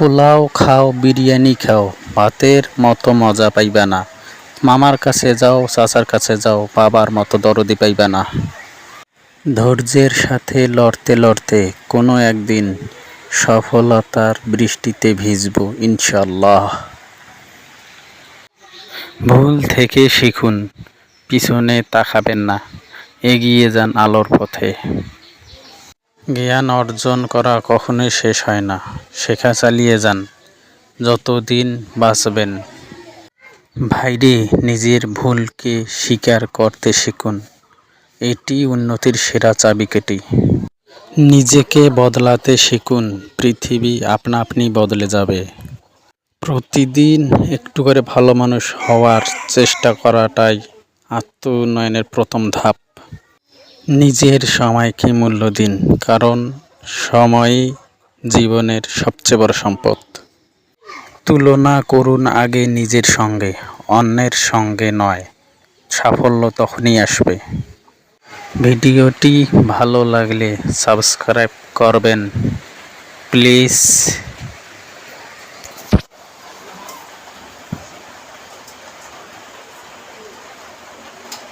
পোলাও খাও, বিরিয়ানি খাও, ভাতের মতো মজা পাইবা না। মামার কাছে যাও, চাচার কাছে যাও, বাবার মতো দরদি পাইবা না। ধৈর্যের সাথে লড়তে লড়তে কোনো একদিন সফলতার বৃষ্টিতে ভিজব ইনশাল্লাহ ভুল থেকে শিখুন, পিছনে তাকাবেন না, এগিয়ে যান আলোর পথে। জ্ঞান অর্জন করা কখনোই শেষ হয় না। শেখা চালিয়ে যান। যতদিন বাঁচবেন। ভাইরে, নিজের ভুলকে স্বীকার করতে শিখুন। এটি উন্নতির সেরা চাবিকাঠি। নিজেকে বদলাতে শিখুন। পৃথিবী আপনা আপনি বদলে যাবে। প্রতিদিন একটু করে ভালো মানুষ হওয়ার চেষ্টা করাটাই আত্ম উন্নয়নের প্রথম ধাপ। নিজের সময়কে মূল্য দিন, কারণ সময়ই জীবনের সবচেয়ে বড় সম্পদ। তুলনা করুন আগে নিজের সঙ্গে, অন্যের সঙ্গে নয়, সাফল্য তখনই আসবে। ভিডিওটি ভালো লাগলে সাবস্ক্রাইব করবেন। প্লিজ